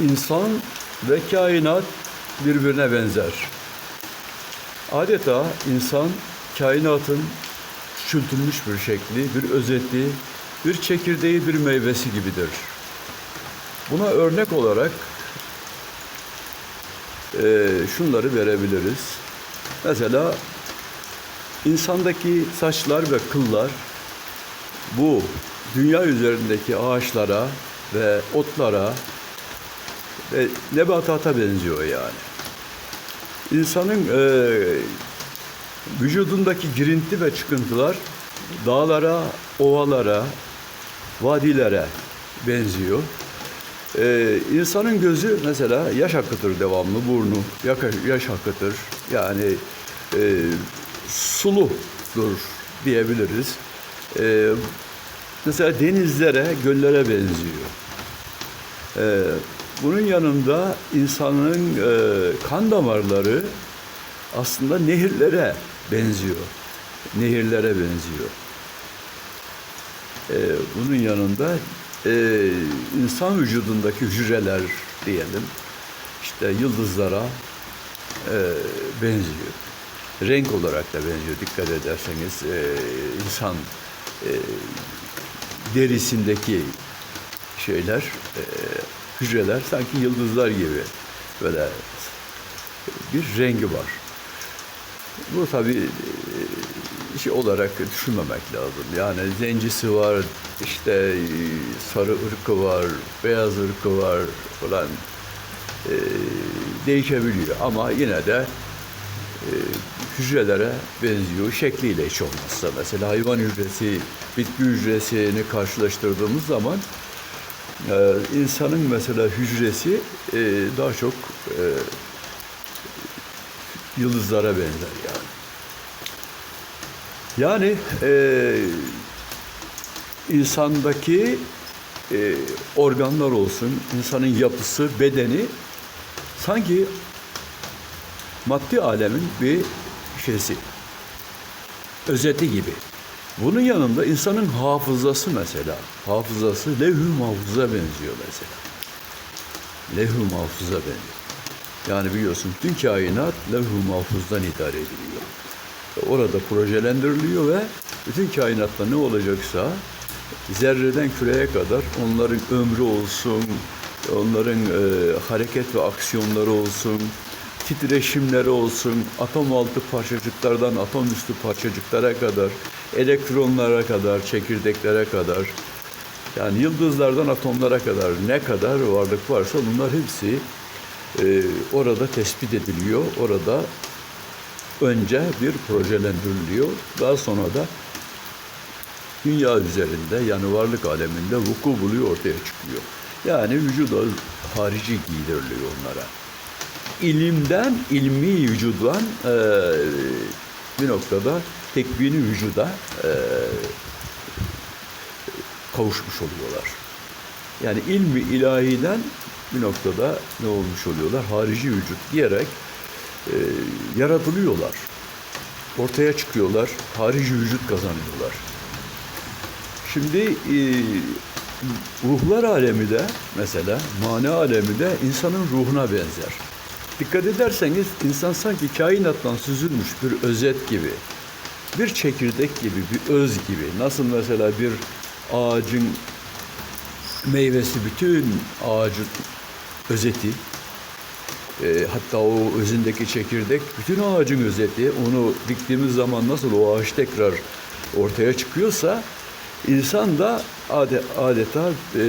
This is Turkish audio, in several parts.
İnsan ve kainat birbirine benzer. Adeta insan kainatın küçültülmüş bir şekli, bir özeti, bir çekirdeği, bir meyvesi gibidir. Buna örnek olarak eee, şunları verebiliriz. Mesela insandaki saçlar ve kıllar bu dünya üzerindeki ağaçlara ve otlara ve nebatata benziyor yani. İnsanın eee, vücudundaki girinti ve çıkıntılar dağlara, ovalara, vadilere benziyor. Ee, insanın gözü mesela yaş akıtır devamlı, burnu yaka- yaş akıtır. Yani e, suludur diyebiliriz. Ee, mesela denizlere, göllere benziyor. Ee, bunun yanında insanın e, kan damarları aslında nehirlere benziyor. Nehirlere benziyor. Ee, bunun yanında e, insan vücudundaki hücreler diyelim işte yıldızlara e, benziyor. Renk olarak da benziyor dikkat ederseniz e, insan e, derisindeki şeyler e, hücreler sanki yıldızlar gibi böyle bir rengi var. Bu tabii e, şey olarak düşünmemek lazım. Yani zencisi var, işte e, sarı ırkı var, beyaz ırkı var falan e, değişebiliyor. Ama yine de e, hücrelere benziyor. Şekliyle hiç olmazsa mesela hayvan hücresi, bitki hücresini karşılaştırdığımız zaman e, insanın mesela hücresi e, daha çok e, yıldızlara benzer yani. Yani e, insandaki e, organlar olsun, insanın yapısı, bedeni sanki maddi alemin bir şeysi, özeti gibi. Bunun yanında insanın hafızası mesela, hafızası mahfuza benziyor mesela. Mahfuza benziyor. Yani biliyorsun tüm kainat mahfuzdan idare ediliyor. Orada projelendiriliyor ve bütün kainatta ne olacaksa zerreden küreye kadar onların ömrü olsun, onların e, hareket ve aksiyonları olsun, titreşimleri olsun, atom altı parçacıklardan atom üstü parçacıklara kadar, elektronlara kadar, çekirdeklere kadar, yani yıldızlardan atomlara kadar ne kadar varlık varsa bunlar hepsi e, orada tespit ediliyor. Orada önce bir projelendiriliyor. Daha sonra da dünya üzerinde yani varlık aleminde vuku buluyor ortaya çıkıyor. Yani vücuda harici giydiriliyor onlara. İlimden, ilmi vücudan e, bir noktada tekvini vücuda e, kavuşmuş oluyorlar. Yani ilmi ilahiden bir noktada ne olmuş oluyorlar? Harici vücut diyerek e, yaratılıyorlar. Ortaya çıkıyorlar. Harici vücut kazanıyorlar. Şimdi e, ruhlar alemi de mesela mana alemi de insanın ruhuna benzer. Dikkat ederseniz insan sanki kainattan süzülmüş bir özet gibi, bir çekirdek gibi, bir öz gibi. Nasıl mesela bir ağacın meyvesi bütün ağacın özeti, e, hatta o özündeki çekirdek bütün ağacın özeti. Onu diktiğimiz zaman nasıl o ağaç tekrar ortaya çıkıyorsa insan da ade- adeta e,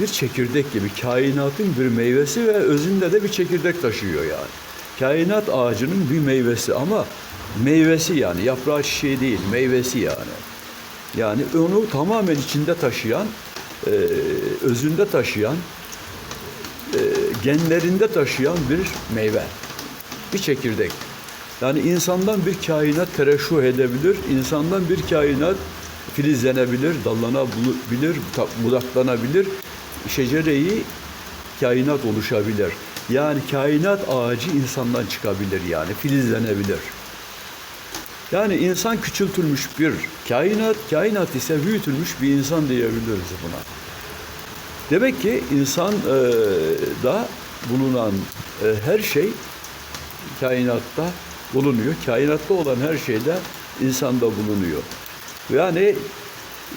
bir çekirdek gibi kainatın bir meyvesi ve özünde de bir çekirdek taşıyor yani. Kainat ağacının bir meyvesi ama meyvesi yani yaprağı çiçeği değil meyvesi yani. Yani onu tamamen içinde taşıyan, e, özünde taşıyan, e, genlerinde taşıyan bir meyve, bir çekirdek. Yani insandan bir kainat tereşuh edebilir, insandan bir kainat filizlenebilir, dallanabilir, budaklanabilir, şecereyi kainat oluşabilir. Yani kainat ağacı insandan çıkabilir yani, filizlenebilir. Yani insan küçültülmüş bir kainat, kainat ise büyütülmüş bir insan diyebiliriz buna. Demek ki insan e, da bulunan e, her şey kainatta bulunuyor. Kainatta olan her şey de insanda bulunuyor. Yani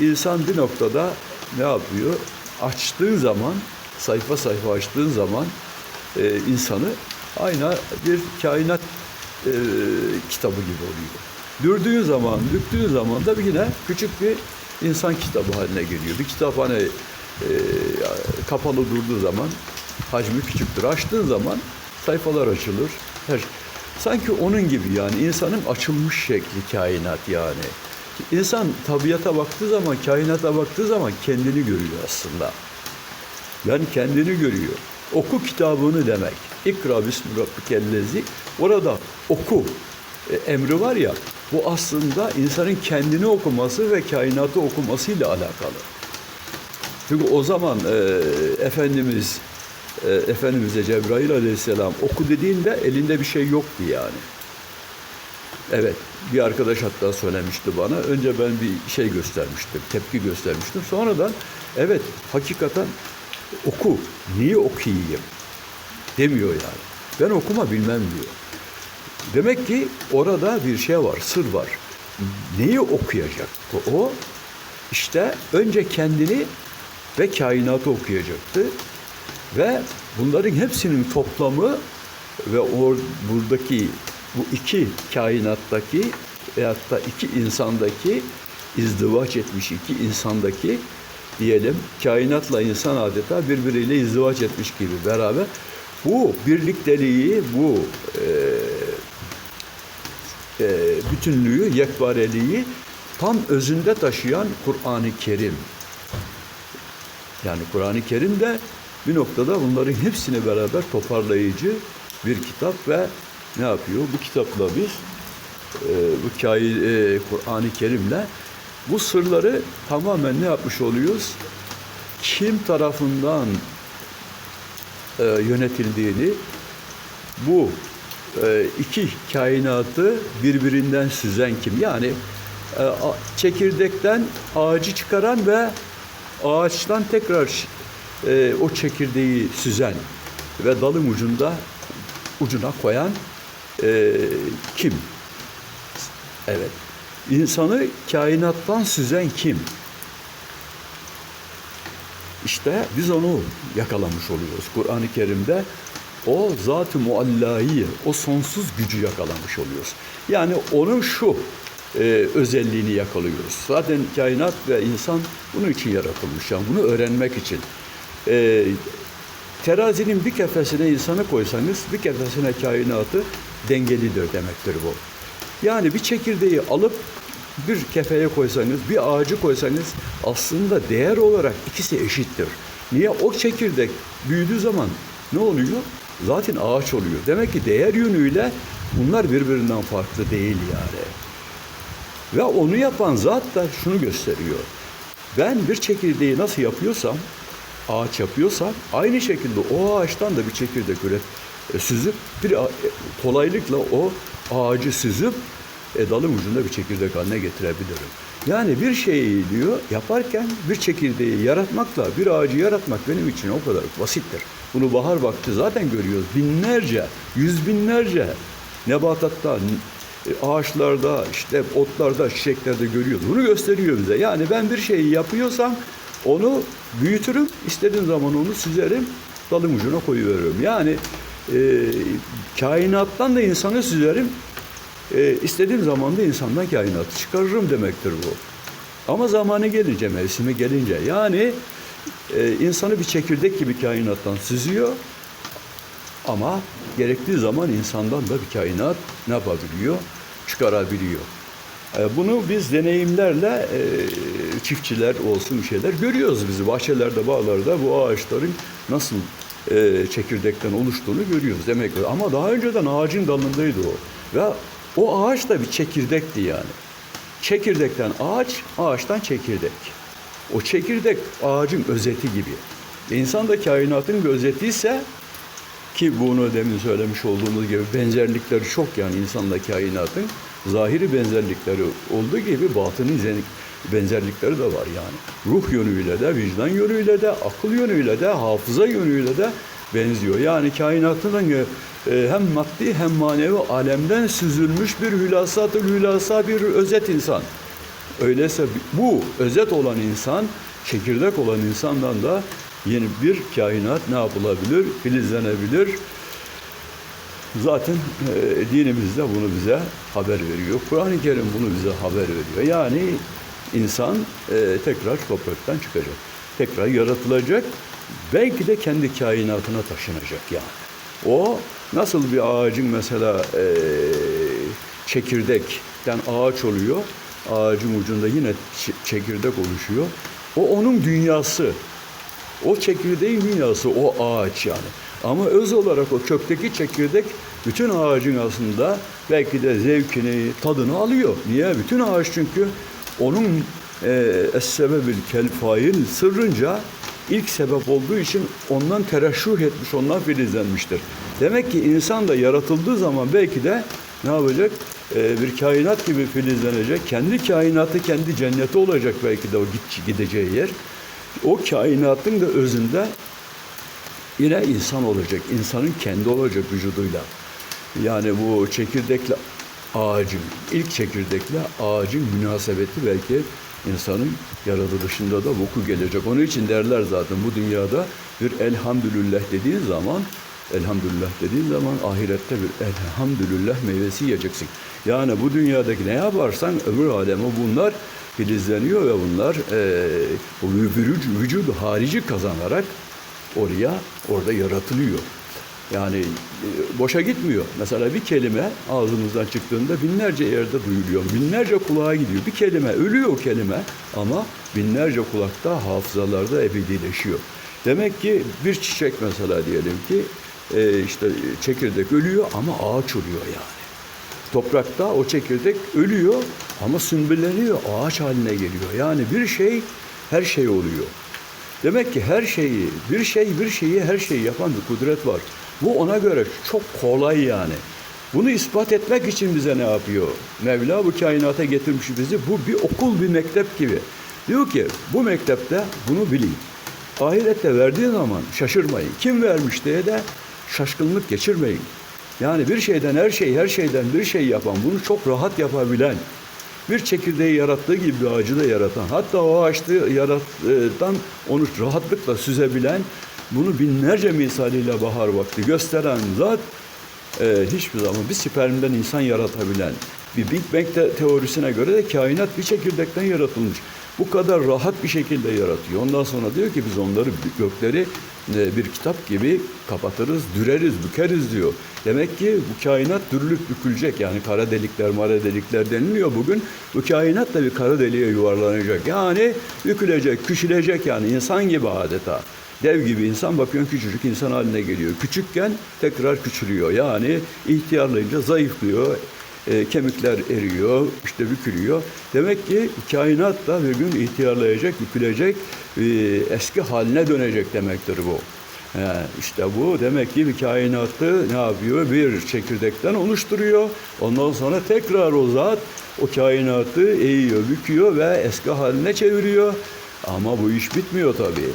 insan bir noktada ne yapıyor? Açtığın zaman, sayfa sayfa açtığın zaman e, insanı ayna bir kainat e, kitabı gibi oluyor. Dürdüğün zaman, büktüğün zaman da yine küçük bir insan kitabı haline geliyor. Bir kitap hani e, kapalı durduğu zaman hacmi küçüktür. Açtığın zaman sayfalar açılır. Her, sanki onun gibi yani insanın açılmış şekli kainat yani. İnsan tabiata baktığı zaman, kainata baktığı zaman kendini görüyor aslında. Yani kendini görüyor. Oku kitabını demek. İkra bismi rabbikellezi. Orada oku e, emri var ya, bu aslında insanın kendini okuması ve kainatı okumasıyla alakalı. Çünkü o zaman e, Efendimiz e, Efendimiz'e Cebrail aleyhisselam oku dediğinde elinde bir şey yoktu yani. Evet, bir arkadaş hatta söylemişti bana. Önce ben bir şey göstermiştim, tepki göstermiştim. Sonradan evet, hakikaten oku, niye okuyayım demiyor yani. Ben okuma bilmem diyor. Demek ki orada bir şey var, sır var. Neyi okuyacak? O işte önce kendini ve kainatı okuyacaktı. Ve bunların hepsinin toplamı ve or, buradaki bu iki kainattaki veyahut da iki insandaki izdivaç etmiş iki insandaki diyelim kainatla insan adeta birbiriyle izdivaç etmiş gibi beraber bu birlikteliği, bu e, e, bütünlüğü, yekvareliği tam özünde taşıyan Kur'an-ı Kerim. Yani Kur'an-ı Kerim de bir noktada bunların hepsini beraber toparlayıcı bir kitap ve ne yapıyor? Bu kitapla biz e, bu e, Kur'an-ı Kerim'le bu sırları tamamen ne yapmış oluyoruz? Kim tarafından e, yönetildiğini, bu e, iki kainatı birbirinden süzen kim? Yani e, çekirdekten ağacı çıkaran ve ağaçtan tekrar e, o çekirdeği süzen ve dalın ucunda ucuna koyan e, kim? Evet. İnsanı kainattan süzen kim? İşte biz onu yakalamış oluyoruz. Kur'an-ı Kerim'de o zat-ı muallayı, o sonsuz gücü yakalamış oluyoruz. Yani onun şu e, özelliğini yakalıyoruz. Zaten kainat ve insan bunun için yaratılmış. Yani bunu öğrenmek için. E, terazinin bir kefesine insanı koysanız, bir kefesine kainatı dengelidir demektir bu. Yani bir çekirdeği alıp bir kefeye koysanız, bir ağacı koysanız aslında değer olarak ikisi eşittir. Niye? O çekirdek büyüdüğü zaman ne oluyor? Zaten ağaç oluyor. Demek ki değer yönüyle bunlar birbirinden farklı değil yani. Ve onu yapan zat da şunu gösteriyor. Ben bir çekirdeği nasıl yapıyorsam, ağaç yapıyorsam, aynı şekilde o ağaçtan da bir çekirdek üret, e, süzüp bir e, kolaylıkla o ağacı süzüp e, dalın ucunda bir çekirdek haline getirebilirim. Yani bir şeyi diyor yaparken bir çekirdeği yaratmakla bir ağacı yaratmak benim için o kadar basittir. Bunu bahar vakti zaten görüyoruz. Binlerce, yüz binlerce nebatatta, e, ağaçlarda, işte otlarda, çiçeklerde görüyoruz. Bunu gösteriyor bize. Yani ben bir şeyi yapıyorsam onu büyütürüm, istediğim zaman onu süzerim, dalın ucuna koyuveririm. Yani e, kainattan da insanı süzerim, e, istediğim zaman da insandan kainatı çıkarırım demektir bu. Ama zamanı gelince, mevsimi gelince yani e, insanı bir çekirdek gibi kainattan süzüyor ama gerektiği zaman insandan da bir kainat ne yapabiliyor? Çıkarabiliyor. E, Bunu biz deneyimlerle e, çiftçiler olsun şeyler görüyoruz biz bahçelerde, bağlarda bu ağaçların nasıl e, çekirdekten oluştuğunu görüyoruz demek ki. Ama daha önceden ağacın dalındaydı o. Ve o ağaç da bir çekirdekti yani. Çekirdekten ağaç, ağaçtan çekirdek. O çekirdek ağacın özeti gibi. İnsan da kainatın bir özeti ise ki bunu demin söylemiş olduğumuz gibi benzerlikleri çok yani insanla kainatın zahiri benzerlikleri olduğu gibi batının zen- benzerlikleri de var yani. Ruh yönüyle de, vicdan yönüyle de, akıl yönüyle de, hafıza yönüyle de benziyor. Yani kainatın e, hem maddi hem manevi alemden süzülmüş bir hülasatı hülasa bir özet insan. Öyleyse bu özet olan insan, çekirdek olan insandan da yeni bir kainat ne yapılabilir? Filizlenebilir. Zaten e, dinimiz de bunu bize haber veriyor. Kur'an-ı Kerim bunu bize haber veriyor. Yani insan e, tekrar topraktan çıkacak. Tekrar yaratılacak. Belki de kendi kainatına taşınacak yani. O nasıl bir ağacın mesela e, çekirdekten ağaç oluyor. Ağacın ucunda yine çekirdek oluşuyor. O onun dünyası. O çekirdeğin dünyası, o ağaç yani. Ama öz olarak o kökteki çekirdek bütün ağacın aslında belki de zevkini, tadını alıyor. Niye? Bütün ağaç çünkü onun e, es-sebebil kel fail sırrınca ilk sebep olduğu için ondan tereşruh etmiş, ondan filizlenmiştir. Demek ki insan da yaratıldığı zaman belki de ne yapacak? E, bir kainat gibi filizlenecek. Kendi kainatı, kendi cenneti olacak belki de o gideceği yer. O kainatın da özünde yine insan olacak. İnsanın kendi olacak vücuduyla. Yani bu çekirdekle ağacın, ilk çekirdekle ağacın münasebeti belki insanın yaratılışında da vuku gelecek. Onun için derler zaten bu dünyada bir elhamdülillah dediğin zaman elhamdülillah dediğin zaman ahirette bir elhamdülillah meyvesi yiyeceksin. Yani bu dünyadaki ne yaparsan öbür aleme bunlar filizleniyor ve bunlar vücudu, vücudu harici kazanarak oraya orada yaratılıyor. Yani e, boşa gitmiyor. Mesela bir kelime ağzımızdan çıktığında binlerce yerde duyuluyor. Binlerce kulağa gidiyor. Bir kelime ölüyor o kelime ama binlerce kulakta hafızalarda ebedileşiyor. Demek ki bir çiçek mesela diyelim ki e, işte çekirdek ölüyor ama ağaç oluyor yani. Toprakta o çekirdek ölüyor ama sümbülleniyor, ağaç haline geliyor. Yani bir şey her şey oluyor. Demek ki her şeyi, bir şey bir şeyi her şeyi yapan bir kudret var. Bu ona göre çok kolay yani. Bunu ispat etmek için bize ne yapıyor? Mevla bu kainata getirmiş bizi. Bu bir okul, bir mektep gibi. Diyor ki bu mektepte bunu bilin. Ahirette verdiği zaman şaşırmayın. Kim vermiş diye de şaşkınlık geçirmeyin. Yani bir şeyden her şey, her şeyden bir şey yapan, bunu çok rahat yapabilen, bir çekirdeği yarattığı gibi bir ağacı da yaratan, hatta o ağaçta yaratan onu rahatlıkla süzebilen, bunu binlerce misaliyle bahar vakti gösteren zat, e, hiçbir zaman bir spermden insan yaratabilen, bir Big Bang te- teorisine göre de kainat bir çekirdekten yaratılmış. Bu kadar rahat bir şekilde yaratıyor. Ondan sonra diyor ki biz onları gökleri e, bir kitap gibi kapatırız, düreriz, bükeriz diyor. Demek ki bu kainat dürülüp bükülecek. Yani kara delikler, mara delikler deniliyor bugün. Bu kainat da bir kara deliğe yuvarlanacak. Yani bükülecek, küçülecek yani insan gibi adeta. Dev gibi insan bakıyorsun küçücük insan haline geliyor. Küçükken tekrar küçülüyor. Yani ihtiyarlayınca zayıflıyor, e, kemikler eriyor, işte bükülüyor. Demek ki kainat da bir gün ihtiyarlayacak, bükülecek, e, eski haline dönecek demektir bu. He, işte bu demek ki bir kainatı ne yapıyor? Bir çekirdekten oluşturuyor. Ondan sonra tekrar o zat o kainatı eğiyor, büküyor ve eski haline çeviriyor. Ama bu iş bitmiyor tabii.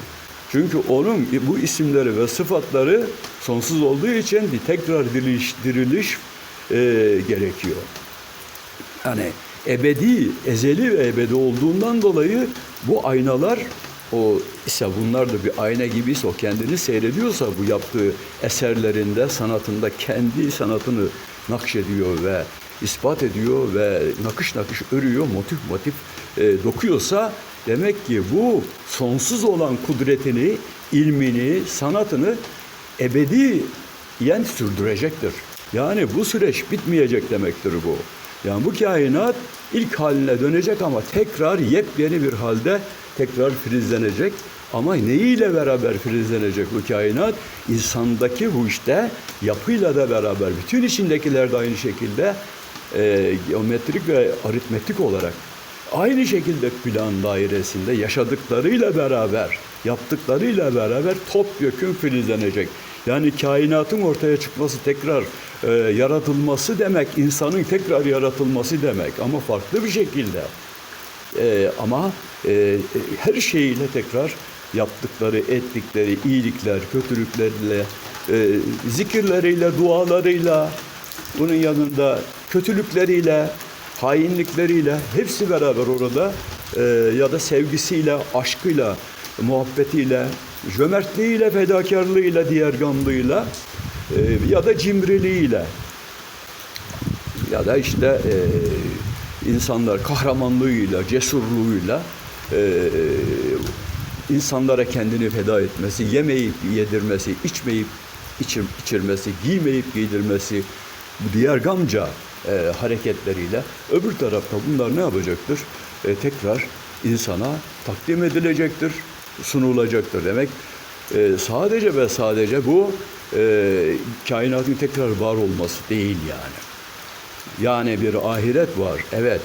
Çünkü onun bu isimleri ve sıfatları sonsuz olduğu için bir tekrar diriliş, diriliş e, gerekiyor. Yani ebedi, ezeli ve ebedi olduğundan dolayı bu aynalar o ise bunlar da bir ayna gibiyse o kendini seyrediyorsa bu yaptığı eserlerinde, sanatında kendi sanatını nakşediyor ve ispat ediyor ve nakış nakış örüyor, motif motif e, dokuyorsa demek ki bu sonsuz olan kudretini, ilmini, sanatını ebediyen sürdürecektir. Yani bu süreç bitmeyecek demektir bu. Yani bu kainat ilk haline dönecek ama tekrar yepyeni bir halde tekrar filizlenecek. Ama neyiyle beraber filizlenecek bu kainat? İnsandaki bu işte yapıyla da beraber bütün içindekiler de aynı şekilde e, geometrik ve aritmetik olarak aynı şekilde plan dairesinde yaşadıklarıyla beraber, yaptıklarıyla beraber topyekun filizlenecek. Yani kainatın ortaya çıkması, tekrar e, yaratılması demek, insanın tekrar yaratılması demek ama farklı bir şekilde. E, ama e, e, her şeyiyle tekrar yaptıkları, ettikleri iyilikler, kötülükleriyle, e, zikirleriyle, dualarıyla, bunun yanında kötülükleriyle, hainlikleriyle hepsi beraber orada e, ya da sevgisiyle, aşkıyla, muhabbetiyle, cömertliğiyle, fedakarlığıyla, diğer gamlığıyla e, ya da cimriliğiyle. Ya da işte e, insanlar kahramanlığıyla, cesurluğuyla e, insanlara kendini feda etmesi, yemeyip yedirmesi, içmeyip içir, içirmesi, giymeyip giydirmesi, diğer gamca e, hareketleriyle öbür tarafta bunlar ne yapacaktır? E, tekrar insana takdim edilecektir, sunulacaktır. Demek e, sadece ve sadece bu e, kainatın tekrar var olması değil yani. Yani bir ahiret var, evet.